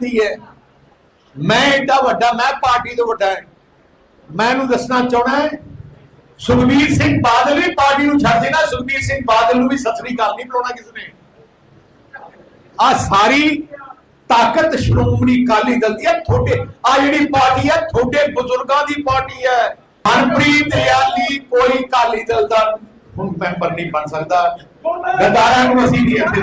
ਜਾਂਦੀ ਹੈ। ਮੈਂ ਏਡਾ ਵੱਡਾ, ਮੈਂ ਪਾਰਟੀ ਤੋਂ ਵੱਡਾ ਹੈ। ਮੈਂ ਇਹਨੂੰ ਦੱਸਣਾ ਚਾਹਣਾ ਹੈ, ਸੁਖਬੀਰ ਸਿੰਘ ਬਾਦਲ ਵੀ ਪਾਰਟੀ ਨੂੰ ਛੱਡ ਦੇਣਾ ਸੁਖਬੀਰ ਸਿੰਘ ਬਾਦਲ ਨੂੰ ਵੀ ਸਤਿ ਸ੍ਰੀ ਨਹੀਂ ਬੁਲਾਉਣਾ ਕਿਸ ਨੇ। ਆ ਸਾਰੀ ਤਾਕਤ ਸ਼੍ਰੋਮਣੀ ਅਕਾਲੀ ਦਲ ਦੀ ਹੈ, ਤੁਹਾਡੇ ਆ ਜਿਹੜੀ ਪਾਰਟੀ ਹੈ, ਤੁਹਾਡੇ ਬਜ਼ੁਰਗਾਂ ਦੀ ਪਾਰਟੀ ਹੈ। ਹਰਪ੍ਰੀਤ ਯਾਲੀ ਕੋਈ ਅਕਾਲੀ ਦਲ ਦਾ ਹੁਣ ਮੈਂਬਰ ਨਹੀਂ ਬਣ ਸਕਦਾ। ਗਦਾਰਾਂ ਨੂੰ ਅਸੀਂ ਨਹੀਂ ਇੱਥੇ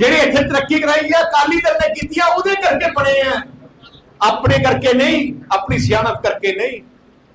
ਜਿਹੜੇ ਇੱਥੇ ਤਰੱਕੀ ਕਰਾਈ ਹੈ ਅਕਾਲੀ ਦਲ ਨੇ ਕੀਤੀ ਹੈ ਉਹਦੇ ਕਰਕੇ ਬਣੇ ਆ। ਆਪਣੇ ਕਰਕੇ ਨਹੀਂ, ਆਪਣੀ ਸਿਆਣਪ ਕਰਕੇ ਨਹੀਂ।